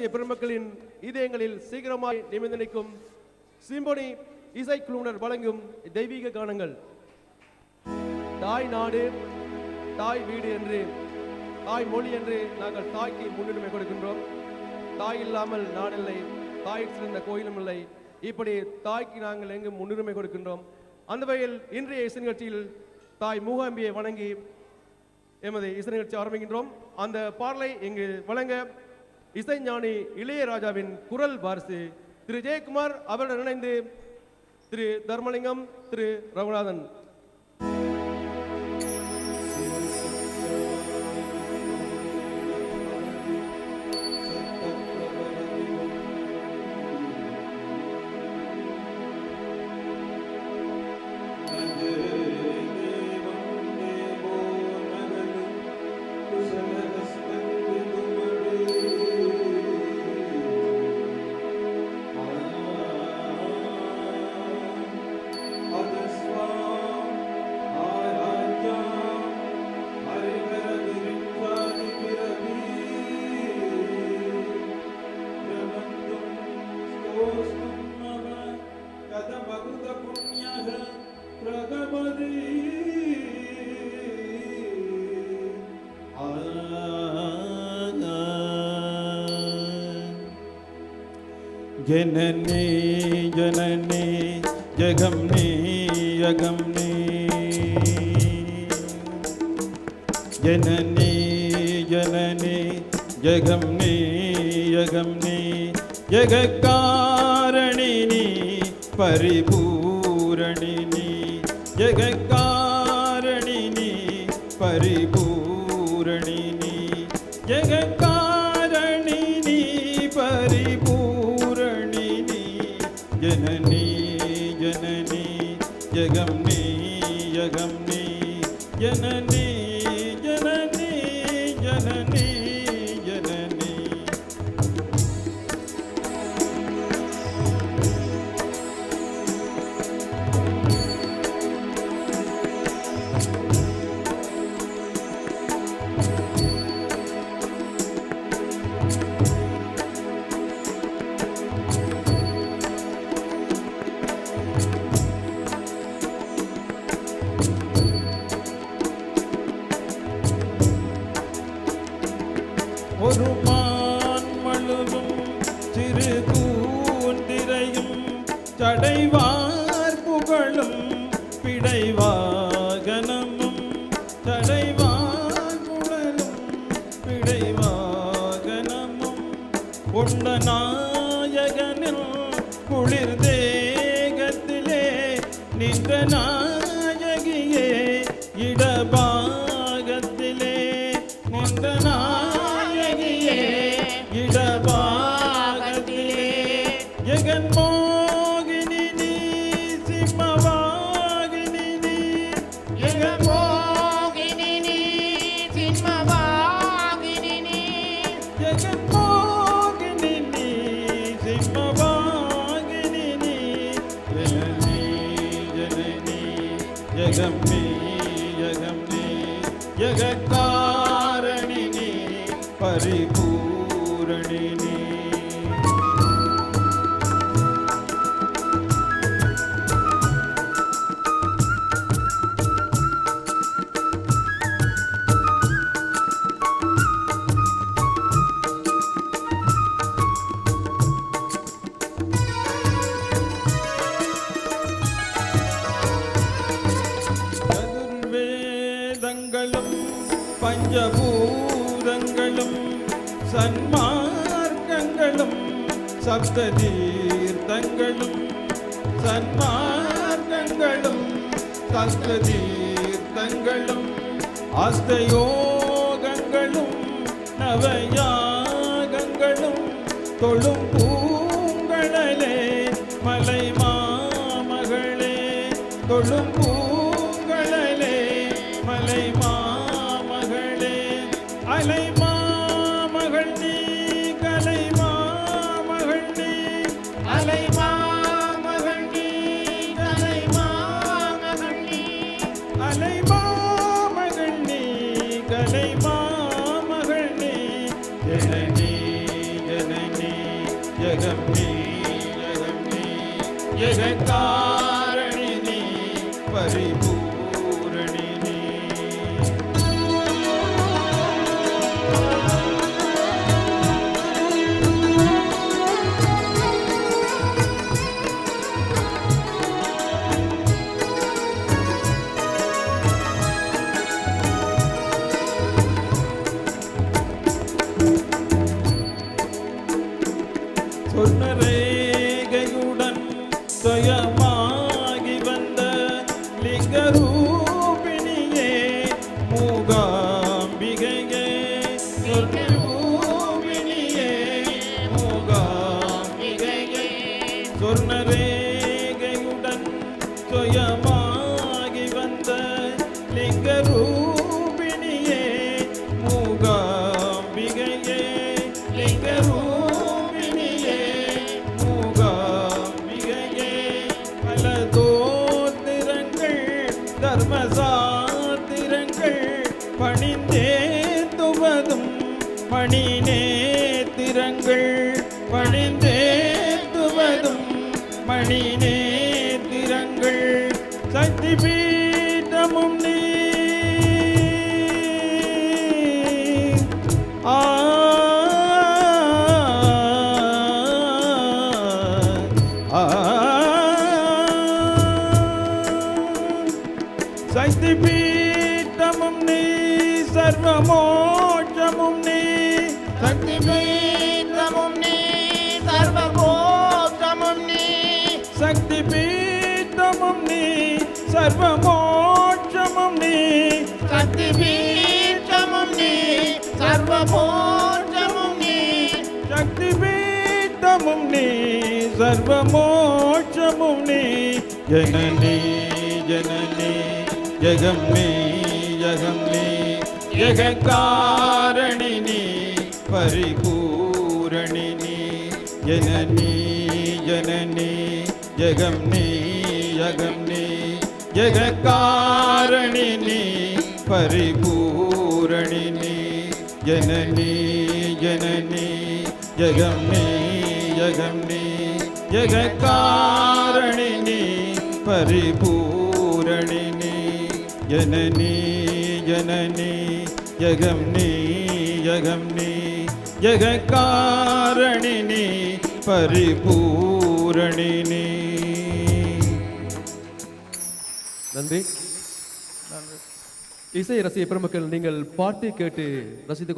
பெருமக்களின் இதயங்களில் சீக்கிரமாய் நிமிர்ந்து நிற்கும் சிம்பொனி இசைக்குழுவினர் வழங்கும் தெய்வீக கானங்கள். தாய் நாடு தாய் வீடு என்று தாய் மொழி என்று நாங்கள் தாய்க்கு முன்னுரிமை கொடுக்கின்றோம். தாய் இல்லாமல் நாடில்லை தாய் சிறந்த கோயிலும் இல்லை. இப்படி தாய்க்கு நாங்கள் எங்கும் முன்னுரிமை கொடுக்கின்றோம். அந்த வகையில் இன்றைய இசை நிகழ்ச்சியில் தாய் மூகாம்பியை வணங்கி எமது இசை நிகழ்ச்சி ஆரம்பிக்கின்றோம். அந்த பாடலை இங்கு வழங்க இசைஞானி இளையராஜாவின் குரல் வாரிசு திரு ஜெயக்குமார் அவருடன் இணைந்து திரு தர்மலிங்கம் திரு ரகுநாதன். ஜனனி ஜனனி ஜகம் நீ யகம் நீ ஜனனி ஜனனி ஜகம் நீ யகம் நீ ஜகக்காரணி நீ பரிபூரணி நீ ஜகக்காரணி நீ பரிபூரணி நீ ஜகக்காரணி நீ பரிபூ जननी கொண்ட நாயகனில் குளிர் தேகத்திலே நின்ற நாயகியே இடபாகத்திலே நின்ற நாயகியே இடபாகத்திலே. ஜெகன் மோகினி நீ ஜகம்மி ஜகம்மி நீ பரிபூரணினி. சன்மார்க்கங்களும் சப்த தீர்த்தங்களும் சன்மார்க்கங்களும் சப்த தீர்த்தங்களும் அஸ்தயோகங்களும் நவயாகங்களும் தொழும் जननी जननी जगम्नी जगम्नी जगता மூகாம்பிகையே லிங்கரூபிணியே மூகாம்பிகையே பல தோத்திரங்கள் தர்மசாத்திரங்கள் பணிந்தேத்துவதும் மணி நேத்திரங்கள் பணிந்தேத்துவதும் மணி நேத்திரங்கள் சக்தி சக்தி பீட்டமும் நீ சர்வபோகமும் நீ. சக்தி பீட்டமும் நீ சர்வமோட்சமும் நீ. சக்தி பீட்டமும் நீ சர்வபோகமும் நீ. சக்தி பீட்டமும் நீ சர்வமோட்சமும் நீ. ஜனனி ஜனனி ஜெகம் நீ ஜெகம் நீ. ஜெகக்காரணி நீ பரிபூரணி நீ ஜனனி ஜனனி ஜெகம் நீ ஜெகம் நீ ஜெகக்காரணி நீ பரிபூரணி நீ ஜனனி ஜனனி ஜெகம் நீ ஜெகம் பரிபூரணி நீ நன்றி. இசை ரசிக பெருமக்கள் நீங்கள் பாட்டு கேட்டு ரசித்து